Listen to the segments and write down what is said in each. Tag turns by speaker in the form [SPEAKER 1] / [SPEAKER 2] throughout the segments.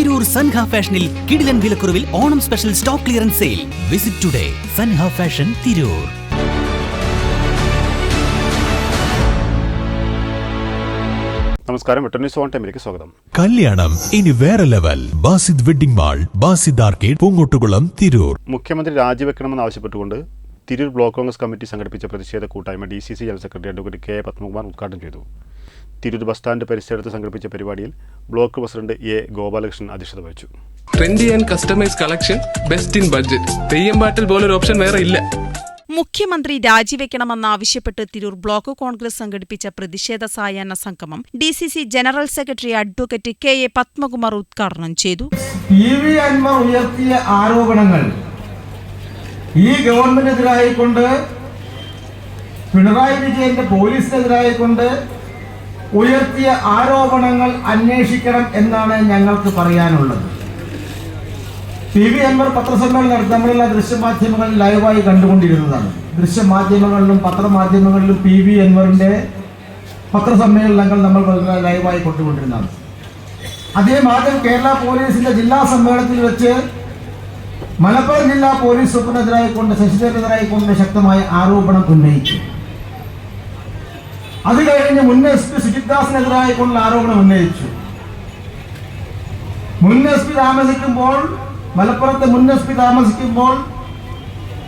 [SPEAKER 1] തിരൂർ സൻഹ ഫാഷനിൽ കിടിലൻ വിലക്കുറവിൽ Onam special stock clearance sale. Visit today Sanha fashion Tirur.
[SPEAKER 2] നമസ്കാരം. വെട്ടർ ന്യൂസ് ഓൺ ടൈമിലേക്ക് സ്വാഗതം.
[SPEAKER 3] കല്യാണം ഇനി വേറെ level. Basid wedding mall Basid arcade Poongottukulam Tirur.
[SPEAKER 2] മുഖ്യമന്ത്രി രാജിവെക്കണമെന്ന് ആവശ്യപ്പെട്ടുകൊണ്ട് തിരൂർ ബ്ലോക്ക് കോൺഗ്രസ് കമ്മിറ്റി സംഘടിപ്പിച്ച പ്രതിഷേധ കൂട്ടായ്മ D C C general secretary advocate K Padmakumar ഉദ്ഘാടനം ചെയ്തു. തിരൂർ ബസ് സ്റ്റാൻഡ് പരിസരത്ത് സംഘടിപ്പിച്ച പരിപാടിയിൽ ബ്ലോക്ക് പ്രസിഡന്റ് എ ഗോപാലകൃഷ്ണൻ അധ്യക്ഷത വഹിച്ചു.
[SPEAKER 4] Trendy and customise collection best in budget Theyyam പാട്ടിൽ പോലൊരു ഓപ്ഷൻ വേറെ ഇല്ല.
[SPEAKER 5] മുഖ്യമന്ത്രി രാജിവെക്കണമെന്നാവശ്യപ്പെട്ട് തിരൂർ ബ്ലോക്ക് കോൺഗ്രസ് സംഘടിപ്പിച്ച പ്രതിഷേധ സായാഹ്ന സംഗമം D C C general secretary advocate K A Padmakumar ഉദ്ഘാടനം ചെയ്തു.
[SPEAKER 6] ഉയർത്തിയ ആരോപണങ്ങൾ ഈ ഗവൺമെന്റിനെതിരായിക്കൊണ്ട് പിണറായി വിജയന്റെ പോലീസിനെതിരായിക്കൊണ്ട് ഉയർത്തിയ ആരോപണങ്ങൾ അന്വേഷിക്കണം എന്നാണ് ഞങ്ങൾക്ക് പറയാനുള്ളത്. പി വി അൻവർ പത്രസമ്മേളനം നടത്തി ദൃശ്യമാധ്യമങ്ങൾ ലൈവായി കണ്ടുകൊണ്ടിരുന്നതാണ്. ദൃശ്യമാധ്യമങ്ങളിലും പത്രമാധ്യമങ്ങളിലും പി വി അൻവറിന്റെ പത്രസമ്മേളനങ്ങൾ നമ്മൾ ലൈവായി കൊണ്ടുകൊണ്ടിരുന്നതാണ്. അതേ ആദ്യം കേരള പോലീസിന്റെ ജില്ലാ സമ്മേളനത്തിൽ വെച്ച് മലപ്പുറം ജില്ലാ പോലീസ് സൂപ്രണ്ടിനെതിരായിക്കൊണ്ട് ശശിധരനെതിരായിക്കൊണ്ട് ശക്തമായ ആരോപണം ഉന്നയിച്ചു. അത് കഴിഞ്ഞ് മുൻ എസ് പി സുജിത് ദാസിനെതിരായിക്കൊണ്ടുള്ള ആരോപണം ഉന്നയിച്ചു. മുൻ എസ് പി താമസിക്കുമ്പോൾ മലപ്പുറത്തെ മുൻ എസ് പി താമസിക്കുമ്പോൾ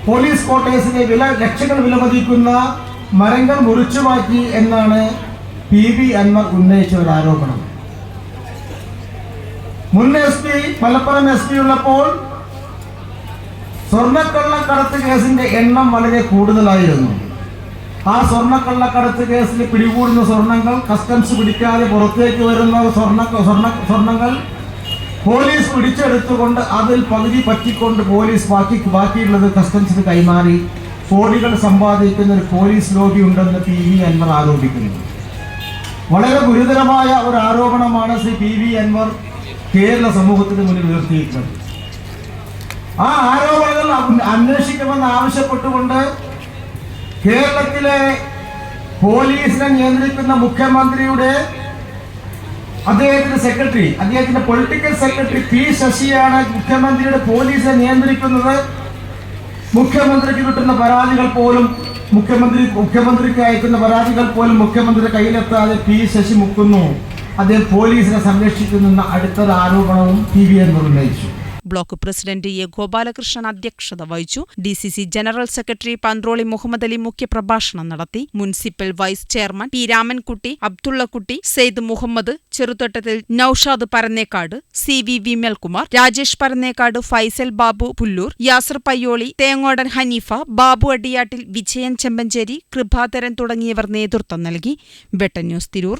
[SPEAKER 6] പോലീസ് ക്വാർട്ടേഴ്സിലെ വില ലക്ഷങ്ങൾ വിലമതിക്കുന്ന മരങ്ങൾ മുറിച്ചു മാറ്റി എന്നാണ് പി ബി അൻവർ ഉന്നയിച്ച ഒരു ആരോപണം. മുൻ S P Malappuram S P ഉള്ളപ്പോൾ സ്വർണക്കള്ളക്കടത്ത് കേസിന്റെ എണ്ണം വളരെ കൂടുതലായിരുന്നു. ആ സ്വർണക്കള്ളക്കടത്ത് കേസിൽ പിടികൂടുന്ന സ്വർണങ്ങൾ കസ്റ്റംസ് പിടിക്കാതെ പുറത്തേക്ക് വരുന്ന സ്വർണ സ്വർണ സ്വർണങ്ങൾ പോലീസ് പിടിച്ചെടുത്തുകൊണ്ട് അതിൽ പകുതി പറ്റിക്കൊണ്ട് പോലീസ് ബാക്കി ബാക്കിയുള്ളത് കസ്റ്റംസിന് കൈമാറി. കോടികൾ സമ്പാദിക്കുന്ന ഒരു പോലീസ് ലോബി ഉണ്ടെന്ന് പി വി അൻവർ ആരോപിക്കുന്നു. വളരെ ഗുരുതരമായ ഒരു ആരോപണമാണ് ശ്രീ പി വി അൻവർ കേരള സമൂഹത്തിന് മുന്നിൽ ഉയർത്തിയിട്ടുള്ളത് ആ ആരോപണങ്ങൾ അന്വ- അന്വേഷിക്കണമെന്ന് ആവശ്യപ്പെട്ടുകൊണ്ട് കേരളത്തിലെ പോലീസിനെ നിയന്ത്രിക്കുന്ന മുഖ്യമന്ത്രിയുടെ അദ്ദേഹത്തിന്റെ സെക്രട്ടറി അദ്ദേഹത്തിന്റെ പൊളിറ്റിക്കൽ സെക്രട്ടറി പി ശശിയാണ് മുഖ്യമന്ത്രിയുടെ പോലീസിനെ നിയന്ത്രിക്കുന്നത്. മുഖ്യമന്ത്രിക്ക് കിട്ടുന്ന പരാതികൾ പോലും മുഖ്യമന്ത്രി മുഖ്യമന്ത്രിക്ക് അയക്കുന്ന പരാതികൾ പോലും മുഖ്യമന്ത്രിയുടെ കയ്യിലെത്താതെ പി ശശി മുക്കുന്നു. അദ്ദേഹം പോലീസിനെ സംരക്ഷിക്കുന്നെന്ന അടുത്തൊരു ആരോപണവും പി വി എൻ ഉന്നയിച്ചു.
[SPEAKER 5] ബ്ലോക്ക് പ്രസിഡന്റ് എ ഗോപാലകൃഷ്ണൻ അധ്യക്ഷത വഹിച്ചു. D C C general secretary Panthroli Muhammad Ali മുഖ്യപ്രഭാഷണം നടത്തി. Municipal vice chairman P Ramankutty Abdullakutty Sayed Muhammad Cheruthottathil Noushad Parannekkad C V Vimalkumar Rajesh Parannekkad Faisal Babu Pullur Yasar Payyoli Thengodan Hanifa Babu Adiyattil Vijayan Chempancheri Krupadharan തുടങ്ങിയവർ നേതൃത്വം നൽകി. വെട്ടന്യൂസ് തിരൂർ.